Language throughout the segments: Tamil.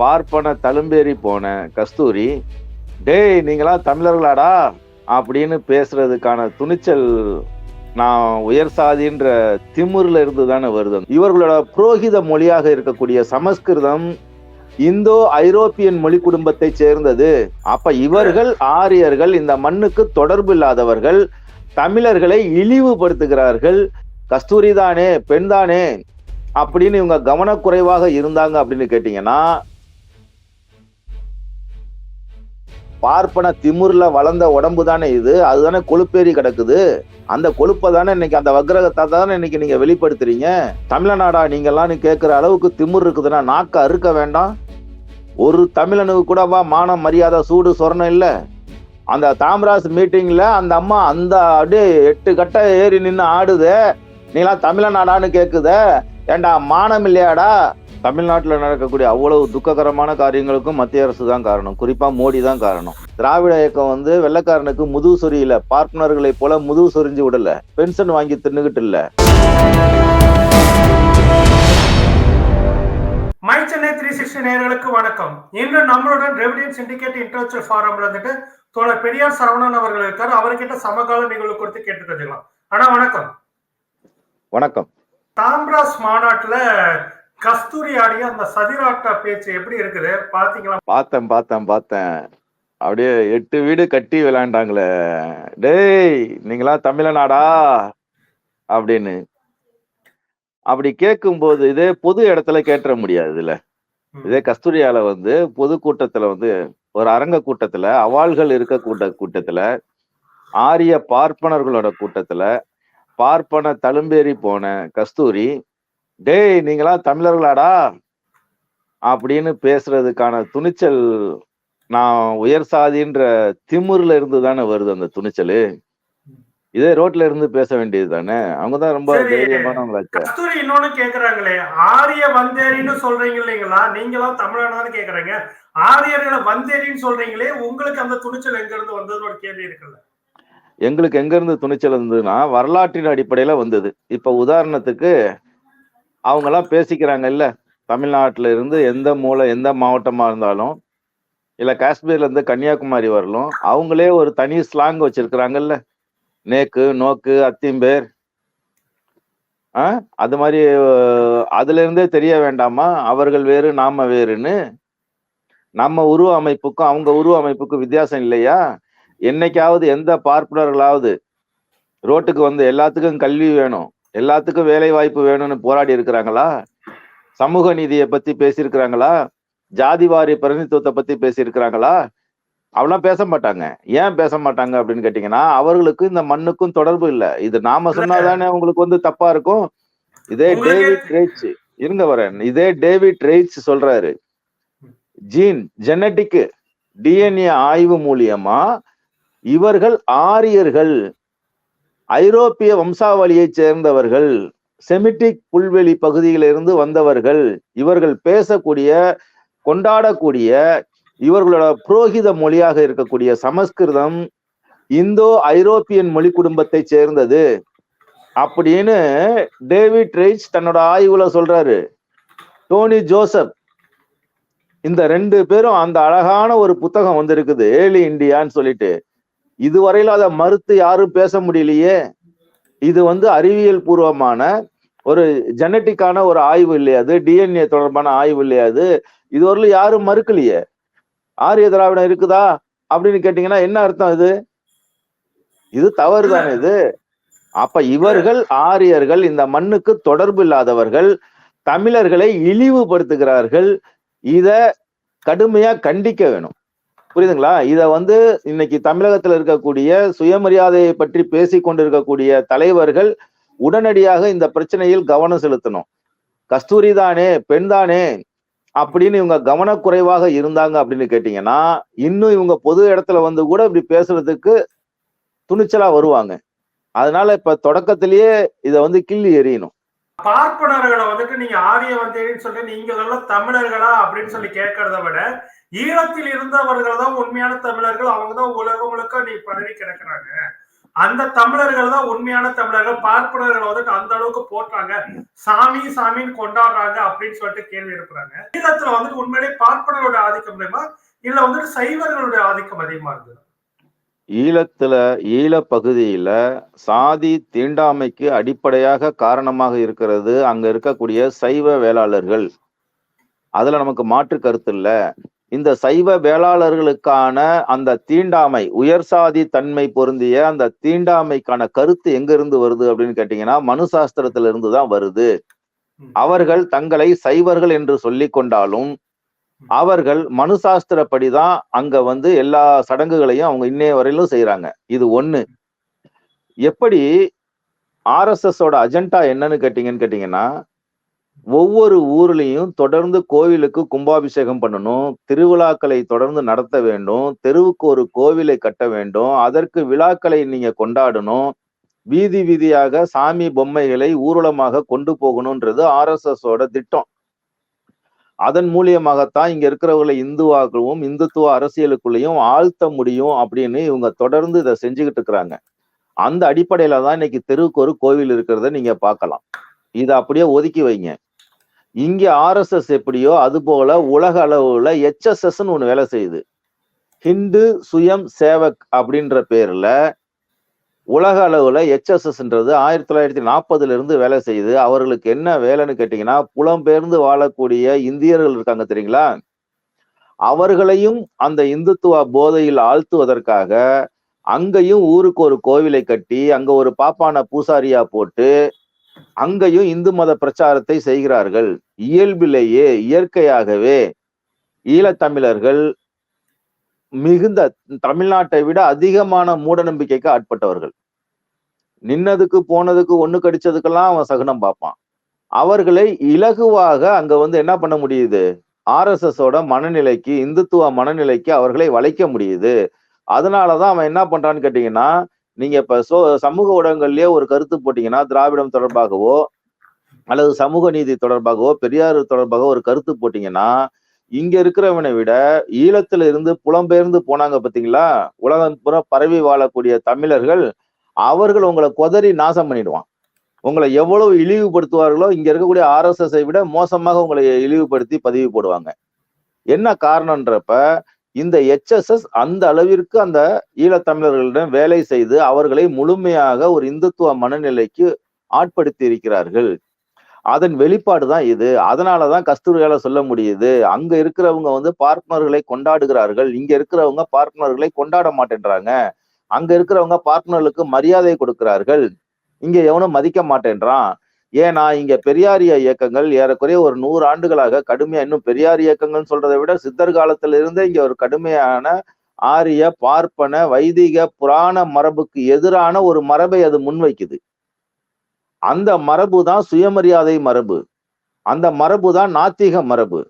பார்ப்பன தழும்பேறி போன கஸ்தூரி டேய் நீங்களா தமிழர்களாடா? அப்படின்னு பேசுறதுக்கான துணிச்சல் நான் உயர் சாதின்ற திமிர்ல இருந்து தானே வருது. இவர்களோட புரோகித மொழியாக இருக்கக்கூடிய சமஸ்கிருதம் இந்தோ ஐரோப்பியன் மொழி குடும்பத்தை சேர்ந்தது. அப்ப இவர்கள் ஆரியர்கள் இந்த மண்ணுக்கு தொடர்பு இல்லாதவர்கள் தமிழர்களை இழிவுபடுத்துகிறார்கள். கஸ்தூரி தானே பெண் தானே அப்படின்னு இவங்க கவனக்குறைவாக இருந்தாங்க அப்படின்னு கேட்டீங்கன்னா பார்ப்பன திமுர்ல வளர்ந்த உடம்பு தானே இது? அதுதானே கொழுப்பேறி கிடக்குது. அந்த கொழுப்பை தானே இன்னைக்கு அந்த வக்ரகத்தை தானே இன்னைக்கு நீங்க வெளிப்படுத்துறீங்க? தமிழநாடா நீங்கெல்லாம் கேட்கிற அளவுக்கு திமுர் இருக்குதுன்னா நாக்க அறுக்க வேண்டாம். ஒரு தமிழனுக்கு கூடவா மானம் மரியாதை சூடு சொரணம் இல்லை. அந்த தாமராஸ் மீட்டிங்ல அந்த அம்மா அந்த அப்படியே எட்டு கட்ட ஏறி நின்று ஆடுதே. நீலாம் தமிழநாடான்னு கேக்குத. ஏண்டா மானம் இல்லையாடா? தமிழ்நாட்டுல நடக்கக்கூடிய அவ்வளவு துக்ககரமான காரியங்களுக்கும் மத்திய அரசு தான் காரணம். குறிப்பா மோடி தான் காரணம். திராவிட இயக்கம் வந்து வெள்ளக்காரனுக்கு முதுகு சொரியல. பார்ப்பனர்களை போல முதுகு சொரிஞ்சு விடல. பென்ஷன் வாங்கி தின்னுகிட்டு இல்ல. மை சென்னை த்ரீ சிக்ஸ்டி நேயர்களுக்கு வணக்கம். இன்று நம்மளுடன் ரெவிடியன் சிண்டிகேட் இன்டர்நேஷனல் ஃபாரம்ல வந்துட்டு தோழர் பெரியார் சரவணன் அவர்கள் இருக்காரு. அவர்கிட்ட சமகால நிகழ்வு குறித்து கேட்டு தெரிஞ்சுக்கலாம். ஆனா வணக்கம். வணக்கம். தாம்ராஸ் மாநாட்டுல கஸ்தூரி ஆடிய அந்த சதிராட்ட பேச்சு எப்படி இருக்குது? பாத்தீங்களா? பார்த்தேன் பார்த்தேன் பார்த்தேன். அப்படியே எட்டு வீடு கட்டி விளையாண்டாங்களே. டேய் நீங்களா தமிழநாடா அப்படின்னு. அப்படி கேட்கும்போது இதே பொது இடத்துல கேட்டுற முடியாது இல்ல இதே கஸ்தூரியால வந்து பொது கூட்டத்துல வந்து ஒரு அரங்க கூட்டத்துல அவாள்கள் இருக்க கூட்ட கூட்டத்துல ஆரிய பார்ப்பனர்களோட கூட்டத்துல பார்ப்பன தழும்பேறி போன கஸ்தூரி டேய் நீங்களா தமிழர்களாடா? அப்படின்னு பேசுறதுக்கான துணிச்சல் நான் உயர் சாதின்ற திமிர்ல இருந்து தானே வருது அந்த துணிச்சல். இதே ரோட்ல இருந்து பேச வேண்டியது தானே? அவங்கதான் ரொம்ப சரி. தைரியமானவங்களாச்சே கஸ்தூரி இன்னொன்னு கேக்குறாங்களே. ஆரிய வந்தேரின்னு சொல்றீங்க இல்லைங்களா? நீங்களாம் தமிழனான்னு கேக்குறீங்க. ஆரியர்களை வந்தேரின்னு சொல்றீங்களே உங்களுக்கு அந்த துணிச்சல் எங்க இருந்து வந்ததுன்னு ஒரு கேள்வி இருக்குல்ல. எங்களுக்கு எங்க இருந்து துணிச்சல் இருந்ததுன்னா வரலாற்றின் அடிப்படையில வந்தது. இப்ப உதாரணத்துக்கு அவங்க எல்லாம் பேசிக்கிறாங்க இல்ல தமிழ்நாட்டுல இருந்து எந்த மூலை எந்த மாவட்டமா இருந்தாலும் இல்ல காஷ்மீர்ல இருந்து கன்னியாகுமரி வரலும் அவங்களே ஒரு தனி ஸ்லாங் வச்சிருக்கிறாங்கல்ல. நேக்கு நோக்கு அத்திம்பேர். ஆ? அது மாதிரி அதுலேருந்தே அதுல இருந்தே தெரிய வேண்டாமா? அவர்கள் வேறு நாம வேறுன்னு. நம்ம உருவ அமைப்புக்கும் அவங்க உருவ அமைப்புக்கும் வித்தியாசம் இல்லையா? என்னைக்காவது எந்த பார்ப்பனர்களாவது ரோட்டுக்கு வந்து எல்லாத்துக்கும் கல்வி வேணும். எல்லாத்துக்கும் வேலை வாய்ப்பு வேணும்னு போராடி இருக்கிறாங்களா? சமூக நீதியை பத்தி பேசியிருக்கிறாங்களா? ஜாதிவாரி பிரதிநிதித்துவத்தை பத்தி பேசியிருக்கிறாங்களா? அவெல்லாம் பேச மாட்டாங்க. ஏன் பேச மாட்டாங்க அப்படின்னு கேட்டீங்கன்னா அவர்களுக்கு இந்த மண்ணுக்கும் தொடர்பு இல்ல. இது நாம சொன்னாதானே உங்களுக்கு வந்து தப்பா இருக்கும். இதே டேவிட் ரெய்ச் இருங்க வரேன். இதே டேவிட் ரெய்ச் சொல்றாரு. ஜீன் ஜெனட்டிக் டிஎன்ஏ ஆய்வு மூலியமா இவர்கள் ஆரியர்கள். ஐரோப்பிய வம்சாவளியை சேர்ந்தவர்கள் செமிட்டிக் புல்வெளி பகுதியிலிருந்து வந்தவர்கள் இவர்கள் பேசக்கூடிய கொண்டாடக்கூடிய இவர்களோட புரோகித மொழியாக இருக்கக்கூடிய சமஸ்கிருதம் இந்தோ ஐரோப்பியன் மொழி குடும்பத்தை சேர்ந்தது அப்படின்னு டேவிட் ரெய்ச் தன்னோட ஆய்வுல சொல்றாரு. டோனி ஜோசப். இந்த ரெண்டு பேரும் அந்த அழகான ஒரு புத்தகம் வந்திருக்குது ஏலி இந்தியான்னு சொல்லிட்டு. இதுவரையில அதை மறுத்து யாரும் பேச முடியலையே. இது வந்து அறிவியல் பூர்வமான ஒரு ஜெனட்டிக்கான ஒரு ஆய்வு இல்லையாது டிஎன்ஏ தொடர்பான ஆய்வு இல்லையா அது? இதுவரையிலும் யாரும் மறுக்கலையே. ஆரிய திராவிடம் இருக்குதா? அப்படின்னு கேட்டீங்கன்னா என்ன அர்த்தம் இது? இது தவறு தானே இது? அப்ப இவர்கள் ஆரியர்கள் இந்த மண்ணுக்கு தொடர்பு இல்லாதவர்கள் தமிழர்களை இழிவுபடுத்துகிறார்கள். இத கடுமையா கண்டிக்க வேணும். புரியுதுங்களா? இத வந்து இன்னைக்கு தமிழகத்துல இருக்கக்கூடிய சுயமரியாதையை பற்றி பேசிக் கொண்டிருக்கக்கூடிய தலைவர்கள் உடனடியாக இந்த பிரச்சனையில் கவனம் செலுத்தணும். கஸ்தூரி தானே பெண் தானே அப்படின்னு இவங்க கவனக்குறைவாக இருந்தாங்க அப்படின்னு கேட்டீங்கன்னா இன்னும் இவங்க பொது இடத்துல வந்து கூட இப்படி பேசுறதுக்கு துணிச்சலா வருவாங்க. அதனால இப்ப தொடக்கத்திலேயே இத வந்து கிள்ளி எறியணும். பார்ப்பனர்களை வந்துட்டு நீங்க ஆரிய வந்தேன்னு சொல்லி நீங்க எல்லாம் தமிழர்களா அப்படின்னு சொல்லி கேட்கறத விட ஈழத்தில் இருந்தவர்கள் தான் உண்மையான தமிழர்கள். அவங்க தான் உலகம் முழுக்க நீ பரவி கிடக்குறாங்க. அந்த தமிழர்கள் தான் உண்மையான தமிழர்கள். பார்ப்பனர்கள் வந்துட்டு அந்த அளவுக்கு போட்டாங்க. சாமி சாமின்னு கொண்டாடுறாங்க அப்படின்னு சொல்லிட்டு கேள்வி எழுப்புறாங்க. ஈழத்துல வந்துட்டு உண்மையிலேயே பார்ப்பனர்களுடைய ஆதிக்கம் அதிகமா இல்ல வந்துட்டு சைவர்களுடைய ஆதிக்கம் அதிகமா இருந்தது? ஈழத்துல ஈழ பகுதியில சாதி தீண்டாமைக்கு அடிப்படையாக காரணமாக இருக்கிறது அங்க இருக்கக்கூடிய சைவ வேளாளர்கள். அதுல நமக்கு மாற்று கருத்து இல்ல. இந்த சைவ வேளாளர்களுக்கான அந்த தீண்டாமை உயர் சாதி தன்மை பொருந்திய அந்த தீண்டாமைக்கான கருத்து எங்க இருந்து வருது அப்படின்னு கேட்டீங்கன்னா மனு சாஸ்திரத்துல இருந்து தான் வருது. அவர்கள் தங்களை சைவர்கள் என்று சொல்லிக் கொண்டாலும் அவர்கள் மனு சாஸ்திரப்படிதான் அங்க வந்து எல்லா சடங்குகளையும் அவங்க இன்னைய வரையிலும் செய்யறாங்க இது ஒண்ணு. எப்படி ஆர்எஸ்எஸ் ஓட அஜெண்டா என்னன்னு கேட்டீங்கன்னு கேட்டீங்கன்னா ஒவ்வொரு ஊர்லயும் தொடர்ந்து கோவிலுக்கு கும்பாபிஷேகம் பண்ணணும் திருவிழாக்களை தொடர்ந்து நடத்த வேண்டும் தெருவுக்கு ஒரு கோவிலை கட்ட வேண்டும் அதற்கு விழாக்களை நீங்க கொண்டாடணும் வீதி வீதியாக சாமி பொம்மைகளை ஊர்வலமாக கொண்டு போகணும்ன்றது ஆர்எஸ்எஸ் ஓட திட்டம். அதன் மூலியமாகத்தான் இங்க இருக்கிறவர்களை இந்துவாக்கவும் இந்துத்துவ அரசியலுக்குள்ளேயும் ஆழ்த்த முடியும் அப்படின்னு இவங்க தொடர்ந்து இதை செஞ்சுக்கிட்டு இருக்கிறாங்க. அந்த அடிப்படையில தான் இன்னைக்கு தெருவுக்கு ஒரு கோவில் இருக்கிறத நீங்க பார்க்கலாம். இதை அப்படியே ஒதுக்கி வைங்க. இங்க ஆர்எஸ்எஸ் எப்படியோ அது போல உலக அளவுல எச்எஸ்எஸ்ன்னு ஒன்று வேலை செய்யுது. ஹிந்து சுயம் சேவக் அப்படின்ற பேர்ல உலக அளவில் ஹெச்எஸ்எஸ்ன்றது ஆயிரத்தி தொள்ளாயிரத்தி நாற்பதுல இருந்து வேலை செய்யுது. அவர்களுக்கு என்ன வேலைன்னு கேட்டிங்கன்னா புலம்பெயர்ந்து வாழக்கூடிய இந்தியர்கள் இருக்காங்க தெரியுங்களா? அவர்களையும் அந்த இந்துத்துவ போதையில் ஆழ்த்துவதற்காக அங்கேயும் ஊருக்கு ஒரு கோவிலை கட்டி அங்க ஒரு பாப்பான பூசாரியா போட்டு அங்கேயும் இந்து மத பிரச்சாரத்தை செய்கிறார்கள். இயல்பிலேயே இயற்கையாகவே ஈழத்தமிழர்கள் மிகுந்த தமிழ்நாட்டை விட அதிகமான மூட நம்பிக்கைக்கு ஆட்பட்டவர்கள். நின்னதுக்கு போனதுக்கு ஒண்ணு கடிச்சதுக்கெல்லாம் அவன் சகுனம் பார்ப்பான். அவர்களை இலகுவாக அங்க வந்து என்ன பண்ண முடியுது? ஆர்எஸ்எஸோட மனநிலைக்கு இந்துத்துவ மனநிலைக்கு அவர்களை வளைக்க முடியுது. அதனாலதான் அவன் என்ன பண்றான்னு கேட்டீங்கன்னா நீங்க இப்ப சோ சமூக ஊடகங்கள்லயே ஒரு கருத்து போட்டீங்கன்னா திராவிடம் தொடர்பாகவோ அல்லது சமூக நீதி தொடர்பாகவோ பெரியார் தொடர்பாக ஒரு கருத்து போட்டீங்கன்னா இங்க இருக்கிறவனை விட ஈழத்துல இருந்து புலம்பெயர்ந்து போனாங்க பாத்தீங்களா? உலகம் புற பரவி வாழக்கூடிய தமிழர்கள் அவர்கள் உங்களை கொதறி நாசம் பண்ணிடுவான். உங்களை எவ்வளவு இழிவுபடுத்துவார்களோ இங்க இருக்கக்கூடிய ஆர்எஸ்எஸ்ஐ விட மோசமாக உங்களை இழிவுபடுத்தி பதிவு போடுவாங்க. என்ன காரணம்ன்றப்ப இந்த எச்எஸ்எஸ் அந்த அளவிற்கு அந்த ஈழத்தமிழர்களிடம் வேலை செய்து அவர்களை முழுமையாக ஒரு இந்துத்துவ மனநிலைக்கு ஆட்படுத்தி இருக்கிறார்கள். அதன் வெளிப்பாடு தான் இது. அதனாலதான் கஸ்தூரியால சொல்ல முடியுது. அங்க இருக்கிறவங்க வந்து பார்ட்னர்களை கொண்டாடுகிறார்கள். இங்க இருக்கிறவங்க பார்ட்னர்களை கொண்டாட மாட்டேன்றாங்க. அங்க இருக்கிறவங்க பார்ட்னர்களுக்கு மரியாதை கொடுக்கிறார்கள். இங்க எவனும் மதிக்க மாட்டேன்றான். ஏன்னா இங்க பெரியாரிய இயக்கங்கள் ஏறக்குறைய ஒரு நூறு ஆண்டுகளாக கடுமையா இன்னும் பெரியார் இயக்கங்கள்னு சொல்றதை விட சித்தர் காலத்துல இருந்தே இங்க ஒரு கடுமையான ஆரிய பார்ப்பன வைதிக புராண மரபுக்கு எதிரான ஒரு மரபை அது முன்வைக்குது. அந்த மரபு தான் சுயமரியாதை மரபு. அந்த மரபு தான் நாத்திக மரபு.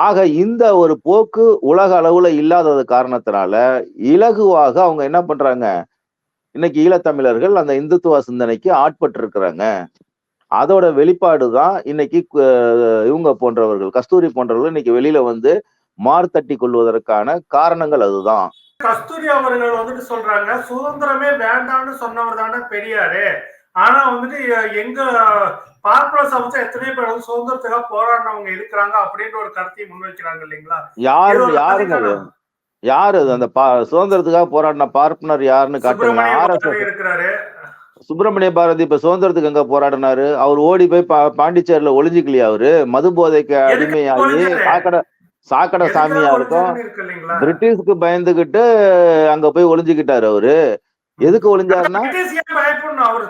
ஆக இந்த ஒரு போக்கு உலக அளவுல இல்லாதது காரணத்தினால இலகுவாக அவங்க என்ன பண்றாங்க? இன்னைக்கு ஈழத்தமிழர்கள் அந்த இந்துத்துவ சிந்தனைக்கு ஆட்பட்டு இருக்கிறாங்க அதோட வெளிப்பாடு தான் இன்னைக்கு இவங்க போன்றவர்கள் கஸ்தூரி போன்றவர்கள் இன்னைக்கு வெளியில வந்து மார்த்தட்டி கொள்வதற்கான காரணங்கள் அதுதான். கஸ்தூரி அவர்கள் வந்துட்டு சொல்றாங்க சுதந்திரமே வேண்டாம்னு சொன்னவர் தானே பெரியாரு. ஆனா வந்துட்டு எங்க பார்ப்பன சமூகத்தை எத்தனை பேர் வந்து சுதந்திரத்துக்காக போராடினவங்க இருக்கிறாங்க அப்படின்ற ஒரு கருத்தையும் முன்வைக்கிறாங்க இல்லைங்களா? யாரு யாருங்க யாரு அந்த சுதந்திரத்துக்காக போராடின பார்ப்பனர் யாருன்னு ஆர்எஸ்எஸ் இருக்கிறாரு. சுப்பிரமணிய பாரதி இப்ப சுதந்திரத்துக்கு எங்க போராடினாரு? அவர் ஓடி போய் பாண்டிச்சேரியில ஒளிஞ்சுக்கலையா அவரு? மது போதைக்கு அடிமையாகி சாக்கடை சாக்கடை சாமியா இருக்கும். பிரிட்டிஷ்க்கு பயந்துகிட்டு அங்க போய் ஒளிஞ்சுக்கிட்டாரு அவரு. எதுக்கு ஒளிஞ்சாருன்னா? பயப்படணும்? அவரு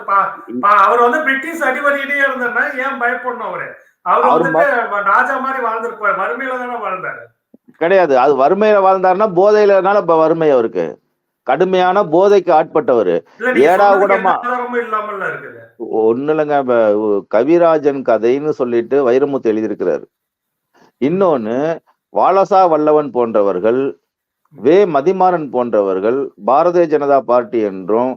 அவர் வந்து பிரிட்டிஷ் அடிவரியிலே இருந்தாருன்னா ஏன் பயப்படணும் அவரு? அவர் வந்துட்டு ராஜா மாதிரி வாழ்ந்திருப்பாரு. வறுமையில தானே வாழ்ந்தாரு. கிடையாது. அது வறுமையில வாழ்ந்தாருன்னா போதையிலனால இப்ப வறுமை அவருக்கு. கடுமையான போதைக்கு ஆட்பட்டவர். ஏடா கூடமா? ஒண்ணு இல்லைங்க. கவிராஜன் கதைன்னு சொல்லிட்டு வைரமுத்து எழுதியிருக்கிறாரு. இன்னொன்னு வாலசா வல்லவன் போன்றவர்கள் வே. மதிமாறன் போன்றவர்கள் பாரதிய ஜனதா பார்ட்டி என்றும்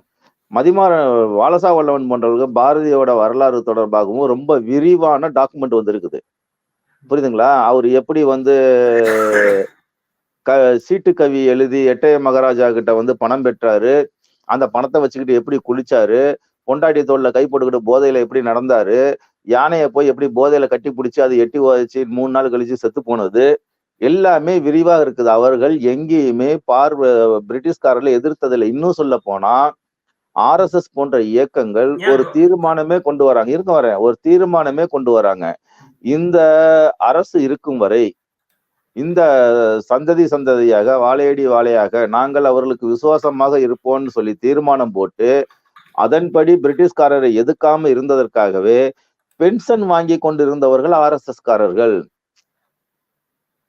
மதிமாறன் வாலசா வல்லவன் போன்றவர்கள் பாரதியோட வரலாறு தொடர்பாகவும் ரொம்ப விரிவான டாக்குமெண்ட் வந்திருக்குது. புரியுதுங்களா? அவர் எப்படி வந்து க சீட்டு கவி எழுதி எட்டய மகாராஜா கிட்ட வந்து பணம் பெற்றாரு. அந்த பணத்தை வச்சுக்கிட்டு எப்படி குளிச்சாரு? பொண்டாட்டி தோல்ல கை போட்டுக்கிட்டு போதையில எப்படி நடந்தாரு? யானையை போய் எப்படி போதையில கட்டி பிடிச்சி அது எட்டி வச்சு மூணு நாள் கழிச்சு செத்து போனது? எல்லாமே விரிவாக இருக்குது. அவர்கள் எங்கேயுமே பார்வ பிரிட்டிஷ்காரர்களை எதிர்த்ததில்லை. இன்னும் சொல்ல போனா ஆர்எஸ்எஸ் போன்ற இயக்கங்கள் ஒரு தீர்மானமே கொண்டு வராங்க. இருக்க வரேன். ஒரு தீர்மானமே கொண்டு வராங்க. இந்த அரசு இருக்கும் வரை இந்த சந்ததி சந்ததியாக வாழையடி வாழையாக நாங்கள் அவர்களுக்கு விசுவாசமாக இருப்போம்னு சொல்லி தீர்மானம் போட்டு அதன்படி பிரிட்டிஷ்காரரை எதுக்காம இருந்ததற்காகவே பென்ஷன் வாங்கி கொண்டிருந்தவர்கள் ஆர்எஸ்எஸ் காரர்கள்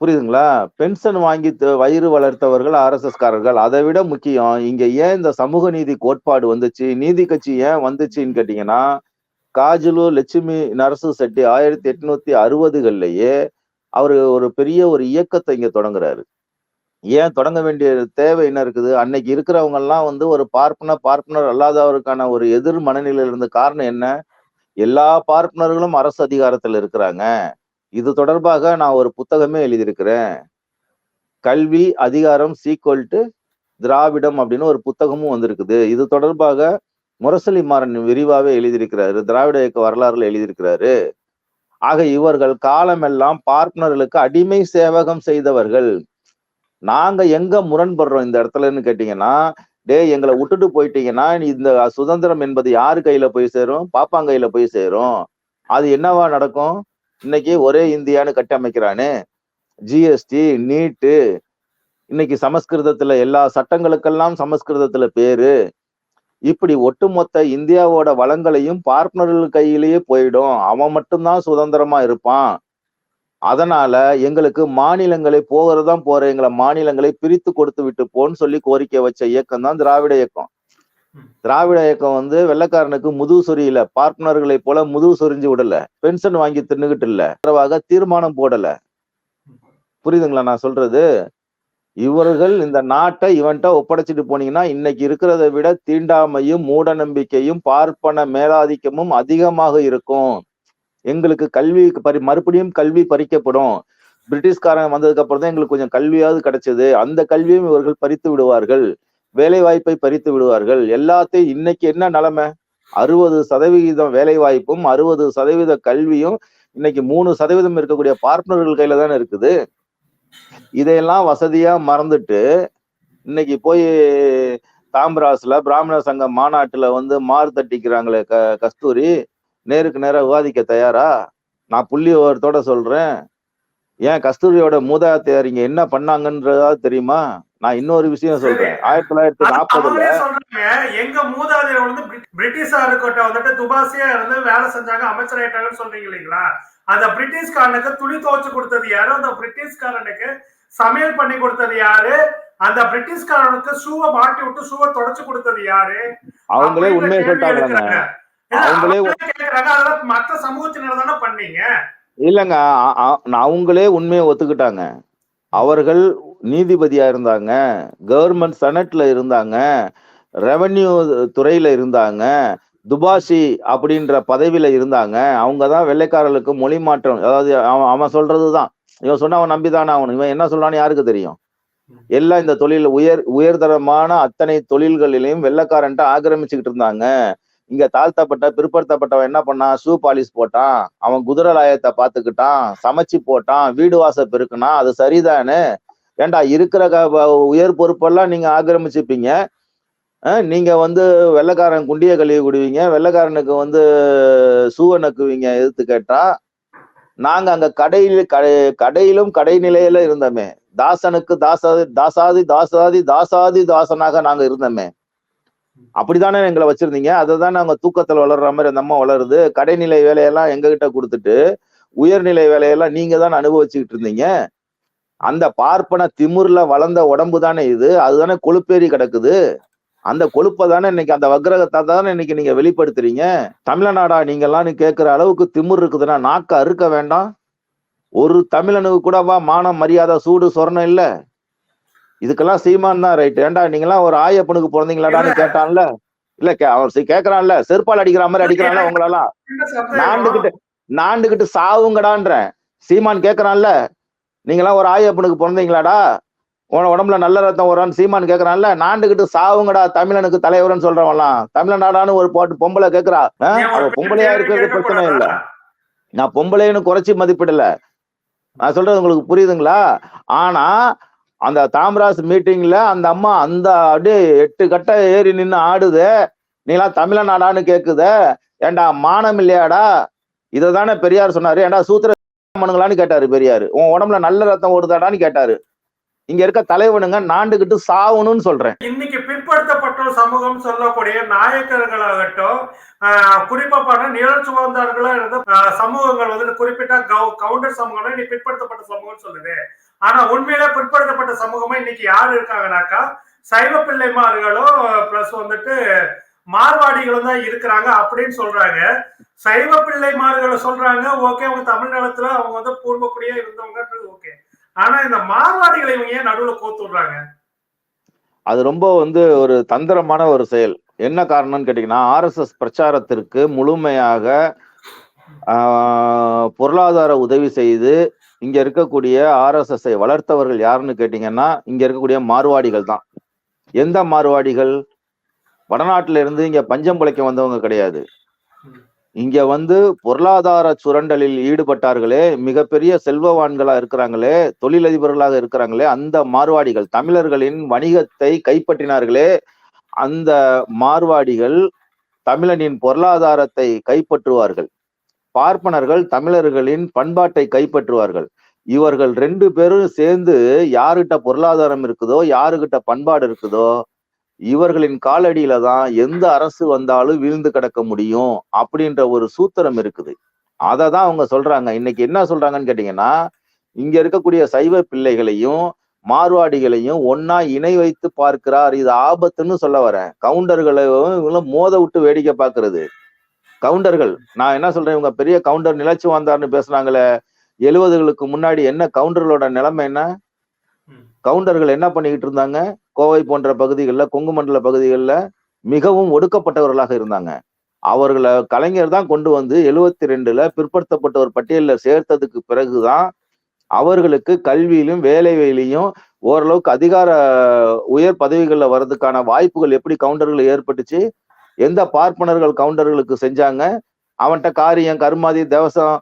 புரியுதுங்களா? பென்ஷன் வாங்கி த- வயிறு வளர்த்தவர்கள் ஆர்எஸ்எஸ்காரர்கள். அதை விட முக்கியம் இங்க ஏன் இந்த சமூக நீதி கோட்பாடு வந்துச்சு? நீதி கட்சி ஏன் வந்துச்சுன்னு கேட்டீங்கன்னா காஜலு லட்சுமி நரசு செட்டி ஆயிரத்தி எட்நூத்தி அறுபதுகள்லயே அவர் ஒரு பெரிய ஒரு இயக்கத்தை இங்க தொடங்குறாரு. ஏன் தொடங்க வேண்டிய தேவை என்ன இருக்குது? அன்னைக்கு இருக்கிறவங்க எல்லாம் வந்து ஒரு பார்ப்பனர் பார்ப்பனர் அல்லாதவருக்கான ஒரு எதிர் மனநிலையில இருந்த காரணம் என்ன? எல்லா பார்ப்பனர்களும் அரசு அதிகாரத்தில் இருக்கிறாங்க. இது தொடர்பாக நான் ஒரு புத்தகமே எழுதியிருக்கிறேன். கல்வி அதிகாரம் சீக்வல் டு திராவிடம் அப்படின்னு ஒரு புத்தகமும் வந்திருக்குது. இது தொடர்பாக முரசொலி மாறன் விரிவாவே எழுதியிருக்கிறாரு. திராவிட இயக்க வரலாறுல எழுதியிருக்கிறாரு. ஆக இவர்கள் காலமெல்லாம் பார்ப்பனர்களுக்கு அடிமை சேவகம் செய்தவர்கள். நாங்க எங்க முரண்படுறோம் இந்த இடத்துலன்னு கேட்டீங்கன்னா டே எங்களை விட்டுட்டு போயிட்டீங்கன்னா நீ இந்த சுதந்திரம் என்பது யாரு கையில போய் சேரும்? பாப்பாங்க கையில போய் சேரும். அது என்னவா நடக்கும்? இன்னைக்கு ஒரே இந்தியான்னு கட்டமைக்கிறானே ஜிஎஸ்டி நீட்டு இன்னைக்கு சமஸ்கிருதத்துல எல்லா சட்டங்களுக்கெல்லாம் சமஸ்கிருதத்துல பேரு. இப்படி ஒட்டுமொத்த இந்தியாவோட வளங்களையும் பார்ட்னர்கள் கையிலேயே போயிடும். அவன் மட்டும்தான் சுதந்திரமா இருப்பான். அதனால எங்களுக்கு மாநிலங்களை போகிறதான் போற எங்களை மாநிலங்களை பிரித்து கொடுத்து விட்டு போன்னு சொல்லி கோரிக்கை வச்ச இயக்கம் தான் திராவிட இயக்கம். திராவிட இயக்கம் வந்து வெள்ளக்காரனுக்கு முதுகு சொரியல பார்ப்பனர்களை போல முதுகு சொரிஞ்சு விடல. பென்ஷன் வாங்கி தின்னுகிட்டு இல்ல. தீர்மானம் போடல. புரியுதுங்களா நான் சொல்றது? இவர்கள் இந்த நாட்டை இவன்ட்ட ஒப்படைச்சிட்டு போனீங்கன்னா இன்னைக்கு இருக்கிறத விட தீண்டாமையும் மூட நம்பிக்கையும் பார்ப்பன மேலாதிக்கமும் அதிகமாக இருக்கும். எங்களுக்கு கல்வி பறி மறுபடியும் கல்வி பறிக்கப்படும். பிரிட்டிஷ்காரன் வந்ததுக்கு அப்புறம் தான் எங்களுக்கு கொஞ்சம் கல்வியாவது கிடைச்சது. அந்த கல்வியும் இவர்கள் பறித்து விடுவார்கள். வேலை வாய்ப்பை பறித்து விடுவார்கள். எல்லாத்தையும் இன்னைக்கு என்ன நிலைமை? அறுபது சதவிகிதம் வேலை வாய்ப்பும் அறுபது சதவீத கல்வியும் இன்னைக்கு மூணு சதவீதம் இருக்கக்கூடிய பார்ட்னர்கள் கையில தானே இருக்குது. இதையெல்லாம் வசதியா மறந்துட்டு இன்னைக்கு போய் தாம்பராஸ்ல பிராமண சங்க மாநாட்டுல வந்து மாறு தட்டிக்கிறாங்களே க கஸ்தூரி நேருக்கு நேராக விவாதிக்க தயாரா? நான் புள்ளி ஒருத்தோட சொல்றேன். ஏன் கஸ்தூரியோட மூதாதையார் இங்க என்ன பண்ணாங்கன்றதா தெரியுமா? நான் இன்னொரு விஷயம் சொல்றேன். ஆயிரத்தி தொள்ளாயிரத்தி நாற்பதுல எங்க மூதாதையர் வந்து பிரிட்- பிரிட்டிஷாருக்கிட்ட வந்துட்டு துபாசியா இருந்து வேலை செஞ்சாங்க அமைச்சர் ஆயிட்டாங்கன்னு சொல்றீங்க இல்லைங்களா? அந்த பிரிட்டிஷ்காரனுக்கு துணி துவைச்சு கொடுத்தது யாரு? அந்த பிரிட்டிஷ்காரனுக்கு சமையல் பண்ணி கொடுத்தது யாரு? அந்த பிரிட்டிஷ்காரனுக்கு ஷூவை மாட்டி விட்டு ஷூவை தொடச்சு கொடுத்தது யாரு? அவங்களே உண்மையை சொல்லிட்டாங்க அவங்களே மத்த சமூகத்தினர் தானே பண்ணீங்க? இல்லைங்க அவங்களே உண்மையை ஒத்துக்கிட்டாங்க. அவர்கள் நீதிபதியா இருந்தாங்க கவர்மெண்ட் செனட்ல இருந்தாங்க ரெவன்யூ துறையில இருந்தாங்க துபாஷி அப்படின்ற பதவியில இருந்தாங்க. அவங்க தான் வெள்ளைக்காரர்களுக்கு மொழி மாற்றம் அதாவது அவன் அவன் சொல்றதுதான். இவன் சொன்ன அவன் நம்பிதானே ஆகணும். இவன் என்ன சொல்றான்னு யாருக்கு தெரியும்? எல்லாம் இந்த தொழில் உயர் உயர்தரமான அத்தனை தொழில்களிலையும் வெள்ளைக்காரன்ட்ட ஆக்கிரமிச்சுக்கிட்டு இருந்தாங்க. இங்க தாழ்த்தப்பட்ட பிற்படுத்தப்பட்டவன் என்ன பண்ணான்? ஷூ பாலிஷ் போட்டான். அவன் குதிரை லாயத்தை பார்த்துக்கிட்டான் சமைச்சு போட்டான் வீடு வாச பெருக்குனா அது சரிதானே ஏண்டா இருக்கிற உயர் பொறுப்பெல்லாம் நீங்க ஆக்கிரமிச்சுப்பீங்க? நீங்க வந்து வெள்ளைக்காரன் குண்டிய கழுவி விடுவீங்க வெள்ளைக்காரனுக்கு வந்து சூவை நக்குவீங்க எதிர்த்து கேட்டா நாங்க அங்க கடையில கடை கடையிலும் கடைநிலையில இருந்தோமே. தாசனுக்கு தாசாதி தாசாதி தாசாதி தாசாதி தாசனாக நாங்க இருந்தோமே. அப்படித்தானே எங்களை வச்சிருந்தீங்க? அதை தான் நாங்க தூக்கத்துல வளர்ற மாதிரி அந்த அம்மா வளருது. கடைநிலை வேலையெல்லாம் எங்ககிட்ட கொடுத்துட்டு உயர்நிலை வேலையெல்லாம் நீங்க தான் அனுபவிச்சுக்கிட்டு இருந்தீங்க. அந்த பார்ப்பன திமிர்ல வளர்ந்த உடம்பு தானே இது? அதுதானே கொழுப்பேறி கிடக்குது. அந்த கொழுப்பை தானே இன்னைக்கு அந்த வக்ரகத்தை தானே இன்னைக்கு நீங்க வெளிப்படுத்துறீங்க? தமிழநாடா நீங்கெல்லாம் கேட்கிற அளவுக்கு திமிர் இருக்குதுன்னா நாக்க அறுக்க வேண்டாம். ஒரு தமிழனுக்கு கூடவா மானம் மரியாதை சூடு சொரணம் இல்ல. இதுக்கெல்லாம் சீமான் தான் ரைட் ஏன்டா நீங்களாம் ஒரு ஆயப்பனுக்கு பிறந்தீங்களாடான்னு கேட்டான்ல? இல்ல கே- அவன் கேக்குறான்ல செருப்பால் அடிக்கிற மாதிரி அடிக்கிறான்ல உங்களெல்லாம்? நாண்டுகிட்டு நாண்டுகிட்டு சாவுங்கடான்றேன். சீமான் கேக்குறான்ல நீங்களாம் ஒரு ஆயப்பனுக்கு பிறந்தீங்களாடா? உன உடம்புல நல்ல ரத்தம் வரான்னு சீமான் கேக்குறான்ல? நாண்டுகிட்டு சாவுங்கடா தமிழனுக்கு தலைவர்னு சொல்றவன்லாம். தமிழ்நாடான்னு ஒரு போட்டு பொம்பளை கேக்குறா. பொம்பளையா இருக்கிறது பிரச்சனை இல்ல? நான் பொம்பளைன்னு குறைச்சி மதிப்பிடல. நான் சொல்றது உங்களுக்கு புரியுதுங்களா? ஆனா அந்த தாமராஸ் மீட்டிங்ல அந்த அம்மா அந்த அப்படியே எட்டு கட்ட ஏறி நின்னு ஆடுது. நீலாம் தமிழநாடான்னு கேக்குத. ஏண்டா மானம் இல்லையாடா? இதை தானே பெரியார் சொன்னாரு. ஏண்டா சூத்திர பண்ணுங்களான்னு கேட்டாரு பெரியாரு. உன் உடம்புல நல்ல ரத்தம் ஓடுதாடான்னு கேட்டாரு. இங்க இருக்க தலைவனுங்க நாண்டுகிட்டு சாவணும்னு சொல்றேன். இன்னைக்கு பிற்படுத்தப்பட்ட சமூகம் சொல்லக்கூடிய நாயக்கர்களாகட்டும் ஆஹ் குறிப்பா பார்த்தா நிழல் சுகந்தார்களா இருந்த சமூகங்கள் வந்து குறிப்பிட்ட கவு- கவுண்டர் சமூகம் இன்னைக்கு பிற்படுத்தப்பட்ட சமூகம் சொல்லுது. ஆனா உண்மையில பிற்படுத்தப்பட்ட சமூகமா இன்னைக்கு யாரு இருக்காங்கனாக்கா சைவ பிள்ளைமார்களும் பிளஸ் வந்துட்டு மார்வாடிகளும் தான் இருக்கிறாங்க அப்படின்னு சொல்றாங்க. சைவ பிள்ளைமார்களை சொல்றாங்க ஓகே அவங்க தமிழ்நாட்டுல அவங்க வந்து பூர்வக்குடியா இருந்தவங்கன்றது ஓகே. ஆனா இந்த மார்வாடிகளை இவங்க ஏன் நடுவுல கோத்து விடுறாங்க? அது ரொம்ப வந்து ஒரு தந்திரமான ஒரு செயல். என்ன காரணம்னு கேட்டீங்கன்னா ஆர்எஸ்எஸ் பிரச்சாரத்திற்கு முழுமையாக பொருளாதார உதவி செய்து இங்க இருக்கக்கூடிய ஆர்எஸ்எஸ்ஐ வளர்த்தவர்கள் யாருன்னு கேட்டீங்கன்னா இங்க இருக்கக்கூடிய மார்வாடிகள் தான். எந்த மார்வாடிகள்? வடநாட்டுல இருந்து இங்க பஞ்சம் பிழைக்க வந்தவங்க கிடையாது. இங்க வந்து பொருளாதார சுரண்டலில் ஈடுபட்டார்களே மிகப்பெரிய செல்வவான்களா இருக்கிறாங்களே தொழிலதிபர்களாக இருக்கிறாங்களே அந்த மார்வாடிகள் தமிழர்களின் வணிகத்தை கைப்பற்றினார்களே அந்த மார்வாடிகள் தமிழனின் பொருளாதாரத்தை கைப்பற்றுவார்கள். பார்ப்பனர்கள் தமிழர்களின் பண்பாட்டை கைப்பற்றுவார்கள். இவர்கள் ரெண்டு பேரும் சேர்ந்து யாருகிட்ட பொருளாதாரம் இருக்குதோ யாருகிட்ட பண்பாடு இருக்குதோ இவர்களின் காலடியில தான் எந்த அரசு வந்தாலும் வீழ்ந்து கிடக்க முடியும் அப்படின்ற ஒரு சூத்திரம் இருக்குது. அதை தான் அவங்க சொல்றாங்க. இன்னைக்கு என்ன சொல்றாங்கன்னு கேட்டீங்கன்னா இங்க இருக்கக்கூடிய சைவ பிள்ளைகளையும் மார்வாடிகளையும் ஒன்னா இணை வைத்து பார்க்கிறார். இது ஆபத்துன்னு சொல்ல வரேன். கவுண்டர்களையும் இவங்களும் மோத விட்டு வேடிக்கை பார்க்கிறது. கவுண்டர்கள் நான் என்ன சொல்றேன்? இவங்க பெரிய கவுண்டர் நிலச்சி வந்தார்னு பேசுனாங்களே எழுபதுகளுக்கு முன்னாடி என்ன கவுண்டர்களோட நிலைமை என்ன? கவுண்டர்கள் என்ன பண்ணிக்கிட்டு இருந்தாங்க? கோவை போன்ற பகுதிகளில் கொங்கு மண்டல பகுதிகளில் மிகவும் ஒடுக்கப்பட்டவர்களாக இருந்தாங்க. அவர்களை கலைஞர் தான் கொண்டு வந்து எழுவத்தி ரெண்டுல பிற்படுத்தப்பட்டவர் பட்டியலில் சேர்த்ததுக்கு பிறகுதான் அவர்களுக்கு கல்வியிலும் வேலையிலையும் ஓரளவுக்கு அதிகார உயர் பதவிகளில் வர்றதுக்கான வாய்ப்புகள் எப்படி கவுண்டர்கள் ஏற்பட்டுச்சு? எந்த பார்ப்பனர்கள் கவுண்டர்களுக்கு செஞ்சாங்க? அவன்கிட்ட காரியம் கருமாதி தேவசம்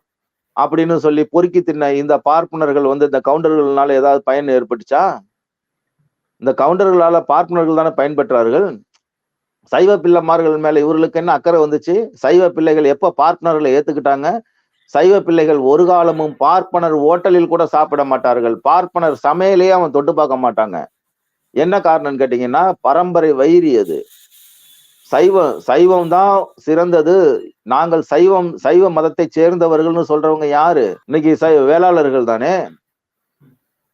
அப்படின்னு சொல்லி பொறுக்கி தின்ன இந்த பார்ப்பனர்கள் வந்து இந்த கவுண்டர்கள்னால ஏதாவது பயன் ஏற்பட்டுச்சா? இந்த கவுண்டர்களால பார்ப்பனர்கள் தானே பயன்பெற்றார்கள்? சைவ பிள்ளைமார்கள் மேல இவர்களுக்கு என்ன அக்கறை வந்துச்சு? சைவ பிள்ளைகள் எப்ப பார்ப்பனர்களை ஏத்துக்கிட்டாங்க? சைவ பிள்ளைகள் ஒரு காலமும் பார்ப்பனர் ஓட்டலில் கூட சாப்பிட மாட்டார்கள். பார்ப்பனர் சமையலையே அவன் தொட்டு பார்க்க மாட்டாங்க. என்ன காரணம்னு கேட்டீங்கன்னா பரம்பரை வைரி அது சைவம் சைவம் தான் சிறந்தது. நாங்கள் சைவம் சைவ மதத்தை சேர்ந்தவர்கள்னு சொல்றவங்க யாரு? இன்னைக்கு சைவ வேளாளர்கள் தானே?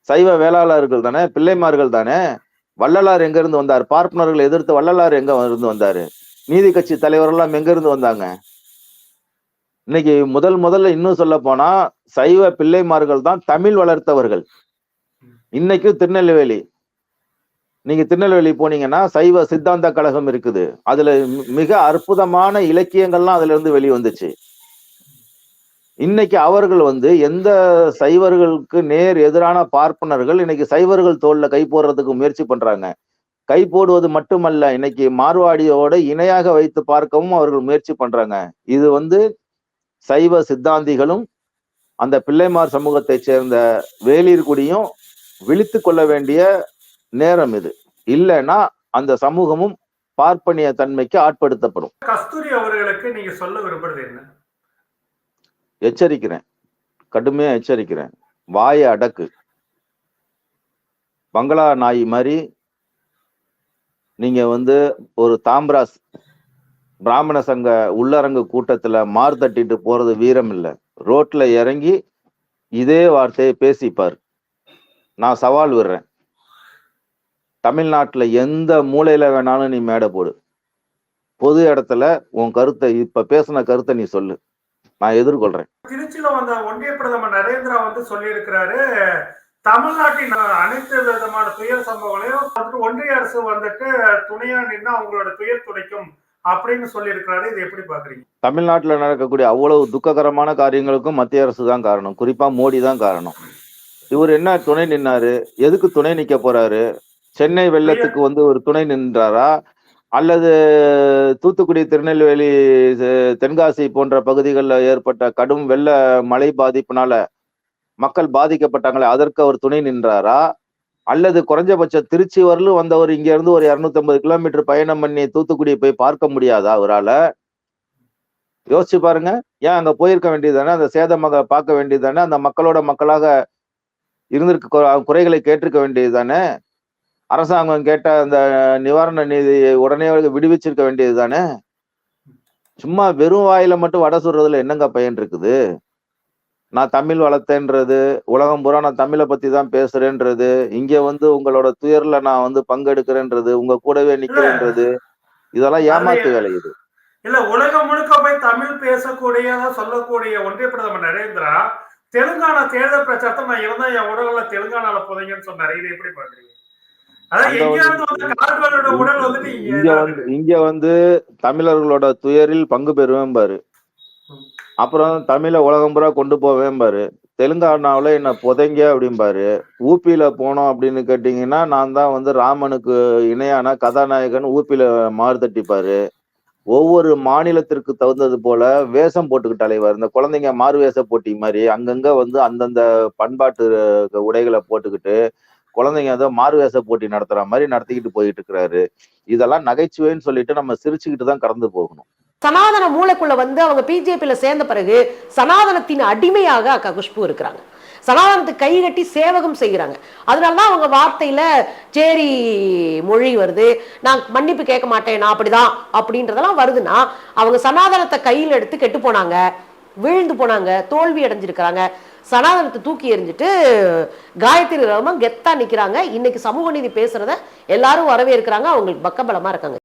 சைவ வேளாளர்கள் தானே பிள்ளைமார்கள் தானே? வள்ளலார் எங்க இருந்து வந்தார்? பார்ப்பனர்களை எதிர்த்து வள்ளலார் எங்க இருந்து வந்தாரு? நீதி கட்சி தலைவரெல்லாம் எங்க இருந்து வந்தாங்க? இன்னைக்கு முதல் முதல்ல இன்னும் சொல்ல போனா சைவ பிள்ளைமார்கள் தான் தமிழ் வளர்த்தவர்கள். இன்னைக்கும் திருநெல்வேலி. நீங்க திருநெல்வேலி போனீங்கன்னா சைவ சித்தாந்த கழகம் இருக்குது. அதுல மிக அற்புதமான இலக்கியங்கள்லாம் அதுல இருந்து வெளிவந்துச்சு. இன்னைக்கு அவர்கள் வந்து எந்த சைவர்களுக்கு நேர் எதிரான பார்ப்பனர்கள் இன்னைக்கு சைவர்கள் தோல்ல கை போடுறதுக்கு முயற்சி பண்றாங்க. கை போடுவது மட்டுமல்ல இன்னைக்கு மார்வாடியோட இணையாக வைத்து பார்க்கவும் அவர்கள் முயற்சி பண்றாங்க. இது வந்து சைவ சித்தாந்திகளும் அந்த பிள்ளைமார் சமூகத்தைச் சேர்ந்த வேலிர்குடியும் விழித்து கொள்ள வேண்டிய நேரம் இது. இல்லைன்னா அந்த சமூகமும் பார்ப்பனிய தன்மைக்கு ஆட்படுத்தப்படும். கஸ்தூரி அவர்களுக்கு நீங்க சொல்ல விரும்புறது என்ன? எச்சரிக்கிறேன். கடுமையா எச்சரிக்கிறேன். வாயை அடக்கு. பங்களா நாய் மாதிரி நீங்க வந்து ஒரு தாம்ராஸ் பிராமண சங்க உள்ளரங்கு கூட்டத்துல மார் தட்டிட்டு போறது வீரம் இல்லை. ரோட்ல இறங்கி இதே வார்த்தையை பேசிப்பார். நான் சவால் விடுறேன். தமிழ்நாட்டில் எந்த மூலையில வேணாலும் நீ மேடை போடு. பொது இடத்துல உன் கருத்தை இப்ப பேசின கருத்தை நீ சொல்லு. நான் எதிர்கொள்றேன். திருச்சியில வந்த ஒன்றிய பிரதமர் நரேந்திரா வந்து சொல்லியிருக்கிறாரு தமிழ்நாட்டின் அனைத்து விதமான துயர் சம்பவங்களையும் ஒன்றிய அரசு வந்துட்டு துணையா நின்று அவங்களோட துயர் துடைக்கும் அப்படின்னு சொல்லியிருக்கிறாரு. இது எப்படி பாக்குறீங்க தமிழ்நாட்டுல நடக்கக்கூடிய அவ்வளவு துக்ககரமான காரியங்களுக்கும் மத்திய அரசு தான் காரணம். குறிப்பா மோடி தான் காரணம். இவர் என்ன துணை நின்னாரு? எதுக்கு துணை நிக்க போறாரு? சென்னை வெள்ளத்துக்கு வந்து ஒரு துணை நின்றாரா? அல்லது தூத்துக்குடி திருநெல்வேலி தென்காசி போன்ற பகுதிகளில் ஏற்பட்ட கடும் வெள்ள மழை பாதிப்புனால மக்கள் பாதிக்கப்பட்டாங்களே அதற்கு அவர் துணை நின்றாரா? அல்லது குறைஞ்சபட்சம் திருச்சி வரலும் வந்தவர் இங்க இருந்து ஒரு 250 கிலோமீட்டர் பயணம் பண்ணி தூத்துக்குடியை போய் பார்க்க முடியாதா அவரால? யோசிச்சு பாருங்க. ஏன் அங்க போயிருக்க வேண்டியதுதானே? அந்த சேதமாக பார்க்க வேண்டியதுதானே? அந்த மக்களோட மக்களாக இருந்திருக்க குறைகளை கேட்டிருக்க வேண்டியதுதானே? அரசாங்கம் கேட்ட அந்த நிவாரண நிதியை உடனே விடுவிச்சிருக்க வேண்டியது தானே? சும்மா வெறும் வாயில மட்டும் வடை சுடுறதுல என்னங்க பயன் இருக்குது? நான் தமிழ் வளர்த்தேன்றது உலகம் பூரா நான் தமிழை பத்தி தான் பேசுறேன்றது இங்க வந்து உங்களோட துயர்ல நான் வந்து பங்கெடுக்கிறேன்றது உங்க கூடவே நிக்கிறேன்றது இதெல்லாம் ஏமாத்து வேலை இது. இல்ல உலகம் முழுக்க போய் தமிழ் பேசக்கூடியதா சொல்லக்கூடிய ஒன்றிய பிரதமர் நரேந்திரா தெலுங்கானா தேர்தல் பிரச்சாரத்தை நான் இருந்தா என் உடல்ல தெலுங்கானால புதைங்கன்னு சொன்னாரு. இது எப்படி பாக்குறீங்க இங்க வந்து இங்க வந்து தமிழர்களோட துயரில் பங்கு பெறுவேன் பாரு. அப்புறம் தமிழை உலகம் பூரா கொண்டு போவேன் பாரு. தெலுங்கானாவில் என்ன புதைங்க அப்படிம்பாரு ஊப்பியில போனோம் அப்படின்னு கேட்டிங்கன்னா நான் தான் வந்து ராமனுக்கு இணையான கதாநாயகன் ஊப்பியில மாறு தட்டிப்பாரு ஒவ்வொரு மாநிலத்திற்கு தகுந்தது போல வேஷம் போட்டுக்கிட்டு அலைவார். இந்த குழந்தைங்க மாறு வேஷ போட்டி மாதிரி அங்கங்க வந்து அந்தந்த பண்பாட்டு உடைகளை போட்டுக்கிட்டு குழந்தைங்க ஏதோ மாறுவேச போட்டி நடத்துற மாதிரி நடத்திக்கிட்டு போயிட்டு இருக்கிறாரு இதெல்லாம் நகைச்சுவைன்னு சொல்லிட்டு நம்ம சிரிச்சுக்கிட்டு தான் கடந்து போகணும். சனாதன மூளைக்குள்ள வந்து அவங்க பிஜேபியில சேர்ந்த பிறகு சனாதனத்தின் அடிமையாக அக்கா குஷ்பு இருக்கிறாங்க. சனாதனத்துக்கு கை கட்டி சேவகம் செய்கிறாங்க. அதனாலதான் அவங்க வார்த்தையில சேரி மொழி வருது நான் மன்னிப்பு கேட்க மாட்டேன் நான் அப்படிதான் அப்படின்றதெல்லாம் வருதுன்னா அவங்க சனாதனத்தை கையில் எடுத்து கெட்டு போனாங்க. விழுந்து போனாங்க தோல்வி அடைஞ்சிருக்கிறாங்க. சனாதனத்தை தூக்கி எறிஞ்சிட்டு காயத்ரி ரமன் கெத்தா நிக்கிறாங்க. இன்னைக்கு சமூக நீதி பேசுறத எல்லாரும் வரவேற்கிறாங்க. அவங்களுக்கு பக்கபலமா இருக்காங்க.